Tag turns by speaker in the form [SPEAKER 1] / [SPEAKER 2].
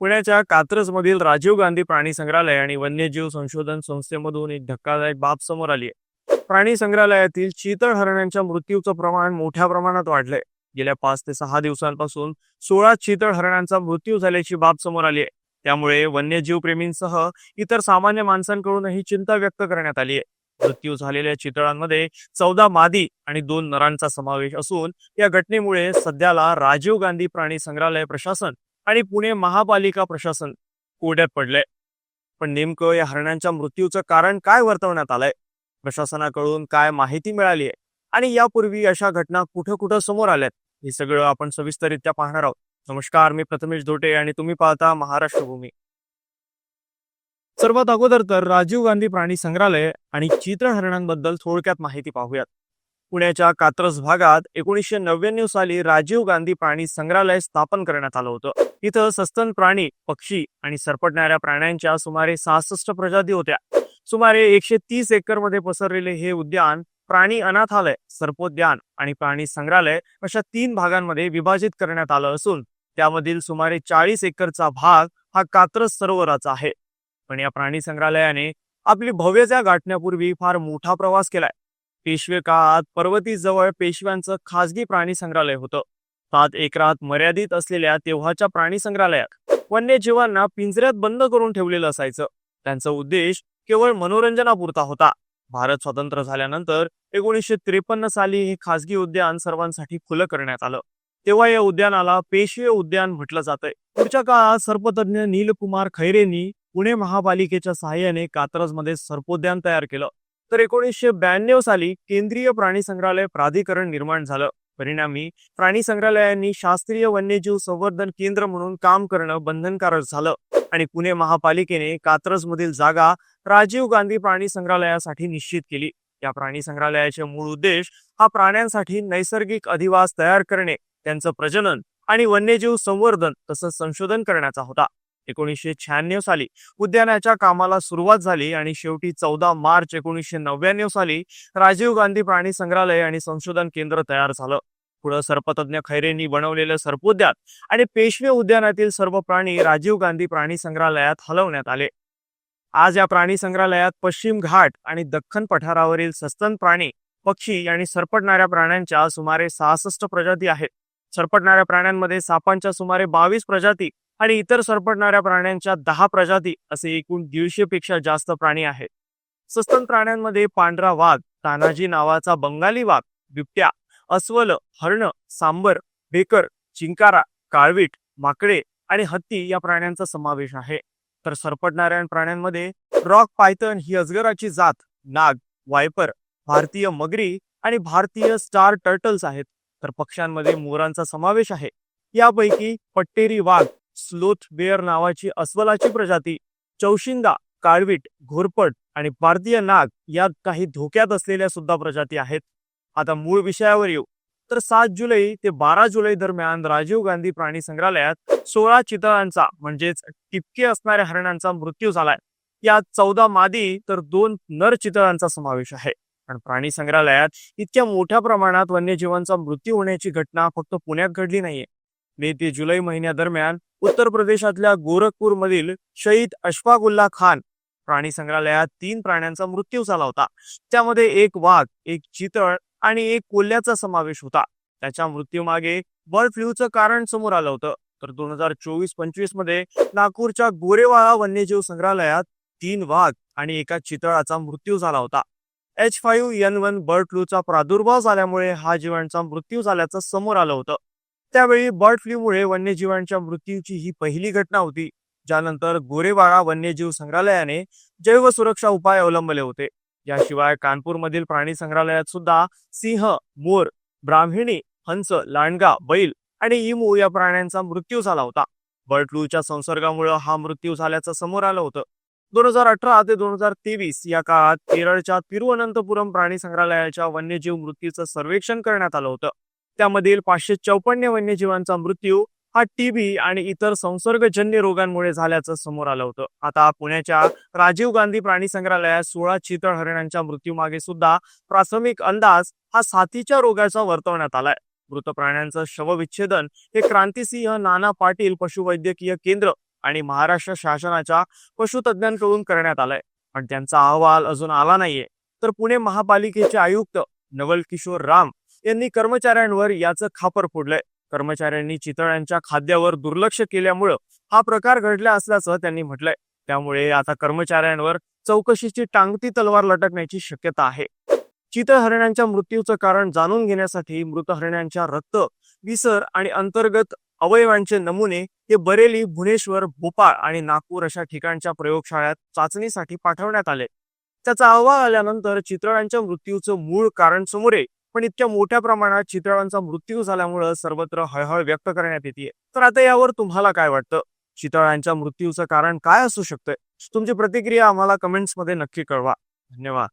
[SPEAKER 1] पुण्याच्या कात्रजमधील राजीव गांधी प्राणी संग्रहालय आणि वन्यजीव संशोधन संस्थेमधून एक धक्कादायक बाब समोर आली आहे. प्राणी संग्रहालयातील चितळ हरण्यांच्या मृत्यूचं प्रमाण मोठ्या प्रमाणात वाढलंय. गेल्या पाच ते सहा दिवसांपासून सोळा चितळ हरणांचा मृत्यू झाल्याची बाब समोर आली आहे. त्यामुळे वन्यजीव प्रेमींसह इतर सामान्य माणसांकडूनही चिंता व्यक्त करण्यात आली आहे. मृत्यू झालेल्या चितळांमध्ये चौदा मादी आणि दोन नरांचा समावेश असून या घटनेमुळे सध्याला राजीव गांधी प्राणी संग्रहालय प्रशासन आणि पुणे महापालिका प्रशासन कोड्यात पडलंय. पण नेमकं या हरणांच्या मृत्यूचं कारण काय वर्तवण्यात आलंय? प्रशासनाकडून काय माहिती मिळाली आहे आणि यापूर्वी अशा घटना कुठं कुठं समोर आल्यात? हे सगळं आपण सविस्तरित्या पाहणार आहोत. नमस्कार मी प्रथमेश धोटे आणि तुम्ही पाहता महाराष्ट्र भूमी सर्वात अगोदर तर राजीव गांधी प्राणी संग्रहालय आणि चित्र हरणांबद्दल थोडक्यात माहिती पाहूयात. पुण्याच्या कात्रज भागात एकोणीसशे नव्याण्णव साली राजीव गांधी प्राणी संग्रहालय स्थापन करण्यात आलं होतं. इथं सस्तन प्राणी पक्षी आणि सरपटणाऱ्या प्राण्यांच्या सुमारे सहासष्ट प्रजाती होत्या. सुमारे एकशे तीस एकरमध्ये पसरलेले हे उद्यान प्राणी अनाथालय सर्पोद्यान आणि प्राणी संग्रहालय अशा तीन भागांमध्ये विभाजित करण्यात आलं असून त्यामधील सुमारे चाळीस एकरचा भाग हा कात्रज सरोवराचा आहे. पण या प्राणी संग्रहालयाने आपली भव्यता गाठण्यापूर्वी फार मोठा प्रवास केलाय. पेशवे काळात पर्वती जवळ पेशव्यांचं खासगी प्राणी संग्रहालय होतं. सात एकरात मर्यादित असलेल्या तेव्हाच्या प्राणी संग्रहालयात वन्यजीवांना पिंजऱ्यात बंद करून ठेवलेलं असायचं. त्यांचा उद्देश केवळ मनोरंजनापुरता होता. भारत स्वतंत्र झाल्यानंतर एकोणीसशे त्रेपन्न साली हे खासगी उद्यान सर्वांसाठी खुलं करण्यात आलं. तेव्हा या उद्यानाला पेशवे उद्यान म्हटलं जातंय. पुढच्या काळात सर्पतज्ञ नीलकुमार खैरेंनी पुणे महापालिकेच्या सहाय्याने कात्रजमध्ये सर्पोद्यान तयार केलं. तर एकोणीसशे ब्याण्णव साली केंद्रीय प्राणी संग्रहालय प्राधिकरण निर्माण झालं. परिणामी प्राणी संग्रहालयांनी शास्त्रीय वन्यजीव संवर्धन केंद्र म्हणून काम करणं बंधनकारक झालं आणि पुणे महापालिकेने कात्रजमधील जागा राजीव गांधी प्राणी संग्रहालयासाठी निश्चित केली. या प्राणी संग्रहालयाचे मूळ उद्देश हा प्राण्यांसाठी नैसर्गिक अधिवास तयार करणे त्यांचं प्रजनन आणि वन्यजीव संवर्धन तसंच संशोधन करण्याचा होता. एकोणीसशे शहाण्णव साली उद्यानाच्या कामाला सुरुवात झाली आणि शेवटी चौदा मार्च एकोणीसशे नव्याण्णव साली राजीव गांधी प्राणी संग्रहालय आणि संशोधन केंद्र तयार झालं. पुढं सर्पतज्ञ खैरेंनी बनवलेलं सर्पोद्यान आणि पेशवे उद्यानातील सर्व प्राणी राजीव गांधी प्राणी संग्रहालयात हलवण्यात आले. आज या प्राणी संग्रहालयात पश्चिम घाट आणि दख्खन पठारावरील सस्तन प्राणी पक्षी आणि सरपटणाऱ्या प्राण्यांच्या सुमारे सहासष्ट प्रजाती आहेत. सरपटणाऱ्या प्राण्यांमध्ये सापांच्या सुमारे बावीस प्रजाती आणि इतर सरपटणाऱ्या प्राण्यांच्या दहा प्रजाती असे एकूण दीडशे पेक्षा जास्त प्राणी आहेत. सस्तन प्राण्यांमध्ये पांढरा वाघ तानाजी नावाचा बंगाली वाघ बिबट्या अस्वल हरण सांबर बेकर चिंकारा काळवीट माकडे आणि हत्ती या प्राण्यांचा समावेश आहे. तर सरपटणाऱ्या प्राण्यांमध्ये रॉक पायथन ही अजगराची जात नाग वायपर भारतीय मगरी आणि भारतीय स्टार टर्टल्स आहेत. तर पक्ष्यांमध्ये मोरांचा समावेश आहे. यापैकी पट्टेरी वाघ स्लोथ बेअर नावाची अस्वलाची प्रजाती. चौशिंगा काळवीट घोरपट आणि भारतीय नाग या काही धोक्यात असलेल्या सुद्धा प्रजाती आहेत. आता मूळ विषयावर येऊ. तर सात जुलै ते बारा जुलै दरम्यान राजीव गांधी प्राणी संग्रहालयात सोळा चितळांचा म्हणजेच टिपके असणाऱ्या हरणांचा मृत्यू झालाय. यात चौदा मादी तर दोन नर चितळांचा समावेश आहे. पण प्राणी संग्रहालयात इतक्या मोठ्या प्रमाणात वन्यजीवांचा मृत्यू होण्याची घटना फक्त पुण्यात घडली नाहीये. मे ते जुलै महिन्यादरम्यान उत्तर प्रदेशातल्या गोरखपूर मधील शहीद अशफाकुल्ला खान प्राणी संग्रहालयात तीन प्राण्यांचा मृत्यू झाला होता. त्यामध्ये एक वाघ एक चितळ आणि एक कोल्ह्याचा समावेश होता. त्याच्या मृत्यूमागे बर्ड फ्लूचं कारण समोर आलं होतं. तर दोन हजार चोवीस पंचवीसमध्ये नागपूरच्या गोरेवाळा वन्यजीव संग्रहालयात तीन वाघ आणि एका चितळाचा मृत्यू झाला होता. H five N one bird फ्लूचा प्रादुर्भाव झाल्यामुळे हा जीवांचा मृत्यू झाल्याचं समोर आलं होतं. त्यावेळी बर्ड फ्लूमुळे वन्यजीवांच्या मृत्यूची ही पहिली घटना होती ज्यानंतर गोरेवाडा वन्यजीव संग्रहालयाने जैव सुरक्षा उपाय अवलंबले होते. याशिवाय कानपूरमधील प्राणी संग्रहालयात सुद्धा सिंह मोर ब्राह्मिणी हंस लांडगा बैल आणि इमू या प्राण्यांचा मृत्यू झाला होता. बर्ड फ्लूच्या संसर्गामुळे हा मृत्यू झाल्याचं समोर आलं होतं. दोन हजार अठरा ते दोन हजार तेवीस या काळात केरळच्या तिरुअनंतपुरम प्राणी संग्रहालयाच्या वन्यजीव मृत्यूचं सर्वेक्षण करण्यात आलं होतं. त्यामधील पाचशे चौपन्न वन्यजीवांचा मृत्यू हा टीबी आणि इतर संसर्गजन्य रोगांमुळे झाल्याचं समोर आलं होतं. आता पुण्याच्या राजीव गांधी प्राणी संग्रहालयात सोळा चितळ हरिणांच्या मृत्यूमागे सुद्धा प्राथमिक अंदाज हा साथीच्या रोगाचा वर्तवण्यात आलाय. मृत प्राण्यांचं शवविच्छेदन हे क्रांतिसिंह नाना पाटील पशुवैद्यकीय केंद्र आणि महाराष्ट्र शासनाच्या पशुतज्ञांकडून करण्यात आलाय. पण त्यांचा अहवाल अजून आला नाहीये. तर पुणे महापालिकेचे आयुक्त नवल किशोर राम यांनी कर्मचाऱ्यांवर याचं खापर फोडलंय. कर्मचाऱ्यांनी चितळ्यांच्या खाद्यावर दुर्लक्ष केल्यामुळं हा प्रकार घडला असल्याचं त्यांनी म्हटलंय. त्यामुळे आता कर्मचाऱ्यांवर चौकशीची टांगती तलवार लटकण्याची शक्यता आहे. चितळ हरण्यांच्या मृत्यूचं कारण जाणून घेण्यासाठी मृत हरण्यांच्या रक्त विसर आणि अंतर्गत अवयवांचे नमुने हे बरेली भुवनेश्वर भोपाळ आणि नागपूर अशा ठिकाणच्या प्रयोगशाळेत चाचणीसाठी पाठवण्यात आले. त्याचा अहवाल आल्यानंतर चितळांच्या मृत्यूचं मूळ कारण समोर येईल. पण इतक्या मोठ्या प्रमाणात चितळांचा मृत्यू झाल्यामुळं सर्वत्र हळहळ व्यक्त करण्यात येते तर आता यावर तुम्हाला काय वाटतं? चितळांच्या मृत्यूचं कारण काय असू शकतंय? तुमची प्रतिक्रिया आम्हाला कमेंट्समध्ये नक्की कळवा. धन्यवाद.